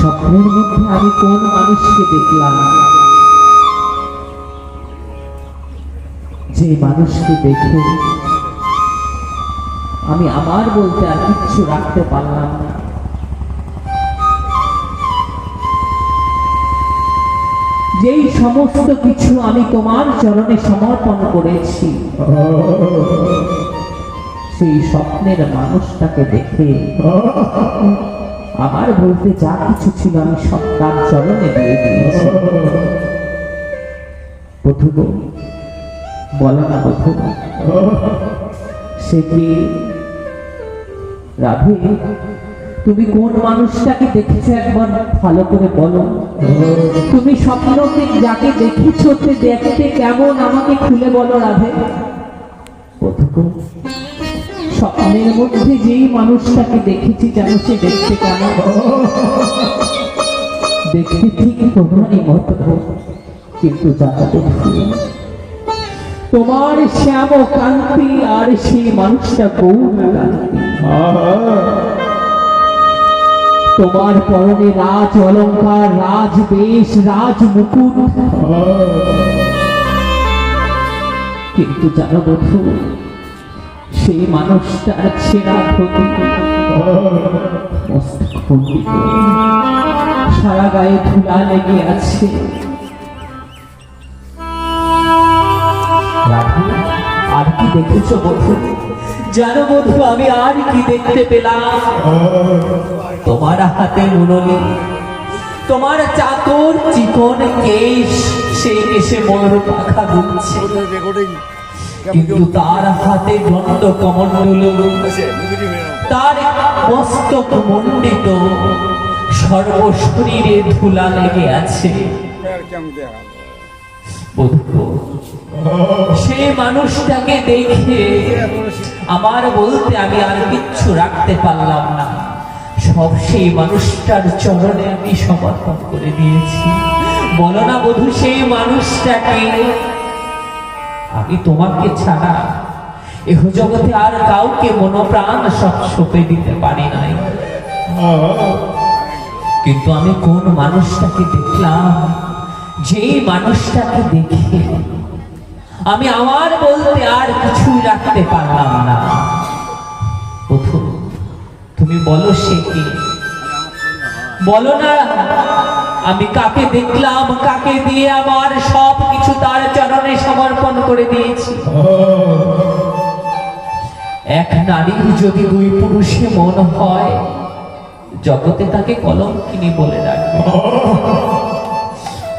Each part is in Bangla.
স্বপ্নের মধ্যে আমি কোন মানুষকে দেখলাম যে মানুষকে দেখে আমি আমার বলতে আর কিচ্ছু রাখতে পারলাম না। যেই সমস্ত কিছু আমি তোমার চরণে সমর্পণ করেছি, সেই স্বপ্নের মানুষটাকে দেখে আমার বলতে যা কিছু ছিল আমি সব তার চরণে দিয়ে দিয়েছি। বধু গো, বলো না বধু সে কি রাধে তুমি কোন মানুষটাকে দেখেছ একবার? ভালো করে বলো। তুমি স্বপ্নকে যাকে দেখেছ দেখতে কেমন? আমাকে খুলে বলো রাধে। বধু গো, স্বপ্নের মধ্যে যেই মানুষটাকে দেখেছি যেন সে দেখতে কেমন? দেখতে ঠিক তোমারই মতো। কিন্তু জানো বন্ধু, তোমার শ্যাম কান্তি আর সেই মানুষটা গৌর তোমার পরনে রাজ অলঙ্কার রাজ বেশ রাজ মুকুট। কিন্তু জানো বধু সেই মানুষটার ছেঁড়া ক্ষতি সারা গায়ে ধুলা লেগে আছে। আর কি দেখেছ বধু জানো বধু আমি আর কি দেখতে পেলাম? তোমার হাতে মুরলি তোমার চাকর চিকন কেশ, সে এসে ময়ূর পাখা রেকর্ডিং কিন্তু তার হাতে দণ্ড কমণ্ডল তার মস্তক মণ্ডিত। সর্বশরীরে ধুলা লেগে আছে। সে মানুষটাকে দেখে আমার বলতে আমি আর কিচ্ছু রাখতে পারলাম না। সব সেই মানুষটার চরণে আমি সমর্পণ করে দিয়েছি। বলো না বধু সেই মানুষটাকে আমি তোমাকে ছাড়া এহ জগতে আর কাউকে মনোপ্রাণ সব সঁপে দিতে পারি নাই। কিন্তু আমি কোন মানুষটাকে দেখলাম, যেই মানুষটাকে দেখে আমি আমার বলতে আর কিছুই রাখতে পারলাম না। প্রথম তুমি বলো সে কি? বলো না, আমি কাকে দেখলাম, কাকে দিয়ে আমার সব কিছু তার চরণে সমর্পণ করে দিয়েছি। এক নারীর যদি দুই পুরুষে মন হয়, জগতে তাকে কলঙ্কিনী বলে ডাকবে।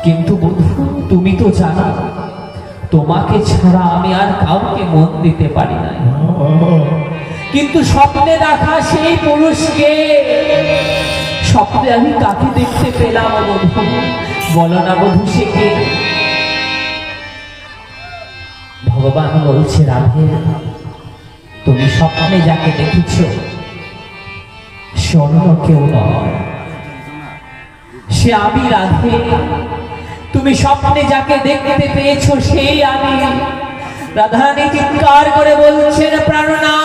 কিন্তু বন্ধু, তুমি তো জানো, তোমাকে ছাড়া আমি আর কাউকে মন দিতে পারি না। কিন্তু স্বপ্নে দেখা সেই পুরুষকে, স্বপ্নে আমি কাকে দেখতে পেলাম বধু বলো না বধু সে কে? ভগবান বলছে, রাধে তুমি স্বপ্নে যাকে দেখেছ সে অন্য কেউ নয়। সে আমি রাধে, তুমি স্বপ্নে যাকে দেখতে পেয়েছ, সেই আমি। রাধারানী চিৎকার করে বলছেন প্রাণনা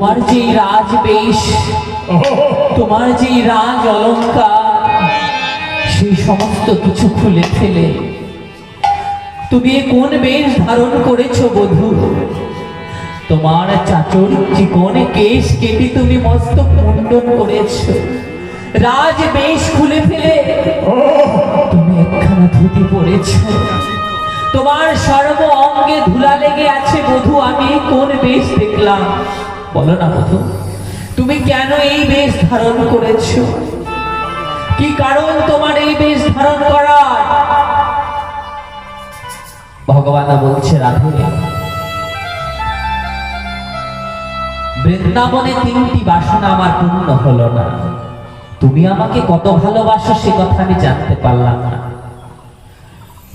তোমার যে রাজ বেশ, তোমার যে রাজ অলঙ্কার সেই সমস্ত কিছু খুলে ফেলে। তুমি কোন বেশ ধারণ করেছ, বধূ? তোমার চাচর চিকন কেশ কেটে তুমি মস্তক মুন্ডন করেছ। রাজ বেশ খুলে ফেলে। তুমি একখানা ধুতি পরেছো। তোমার সর্ব অঙ্গে ধুলা লেগে আছে, বধু, আমি কোন বেশ দেখলাম? বলো না বধু তুমি কেন এই বেশ ধারণ করেছ? কি কারণ তোমার এই বেশ ধারণ করার? ভগবান বলছে রাধে বৃন্দাবনে তিনটি বাসনা আমার পূর্ণ হলো না। তুমি আমাকে কত ভালোবাসো সে কথা আমি জানতে পারলাম না।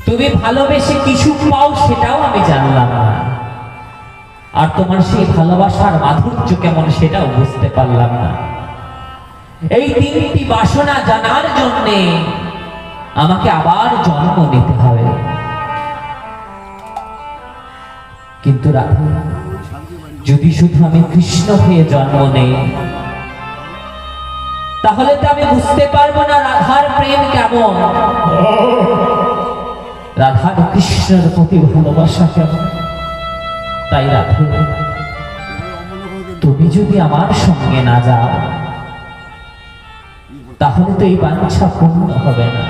তুমি ভালোবেসে কিছু পাও সেটাও আমি জানলাম না। আর তোমার সেই ভালোবাসার মাধুর্য কেমন সেটাও বুঝতে পারলাম না। এই তিনটি বাসনা জানার জন্যে আমাকে আবার জন্ম নিতে হবে। কিন্তু রাধা যদি শুধু আমি কৃষ্ণ হয়ে জন্ম নেই, তাহলে তো আমি বুঝতে পারব না রাধার প্রেম কেমন। রাধার কৃষ্ণের প্রতি ভালোবাসা কেমন? তাই রাধা তুমি যদি আমার সঙ্গে না যাও তাহলে তো এই বাঞ্ছা পূর্ণ হবে না।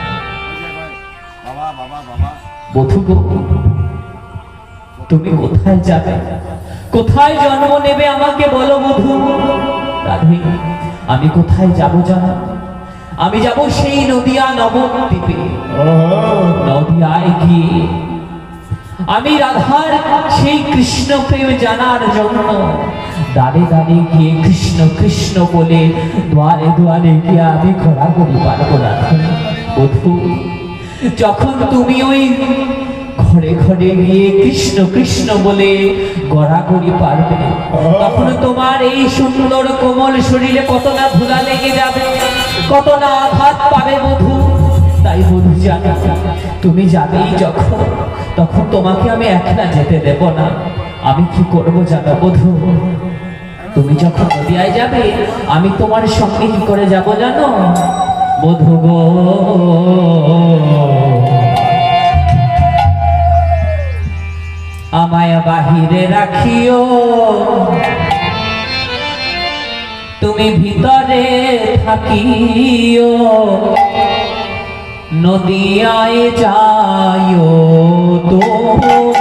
বধু তুমি কোথায় যাবে? কোথায় জন্ম নেবে আমাকে বলো বধু? রাধে আমি কোথায় যাব জানো? আমি যাব সেই নদিয়া নবদ্বীপে। নদিয়ায় গিয়ে আমি রাধার সেই কৃষ্ণ প্রেম জানার জন্য দাঁড়ে দাঁড়ে গিয়ে কৃষ্ণ কৃষ্ণ বলে দুয়ারে দুয়ারে গিয়ে আমি ঘোরাঘুরি পারব রাধা বধু যখন তুমি ওই ঘরে ঘরে গিয়ে কৃষ্ণ কৃষ্ণ বলে গড়াগড়ি পারবে, তখন তোমার এই সুন্দর কোমল শরীরে কত না ধুলা লেগে যাবে কত না আঘাত পাবে বধু তাই বধু জানো, তুমি যাবেই যখন। তখন তোমাকে আমি একলা যেতে দেব না। আমি কি করব জানো বধু? তুমি যখন নদিয়ায় যাবে, আমি তোমার সঙ্গে কি করে যাব জানো? বধু গো। আমায় বাহিরে রাখিও। তুমি ভিতরে থাকিও। নদিয়ায় যাইও। তুমি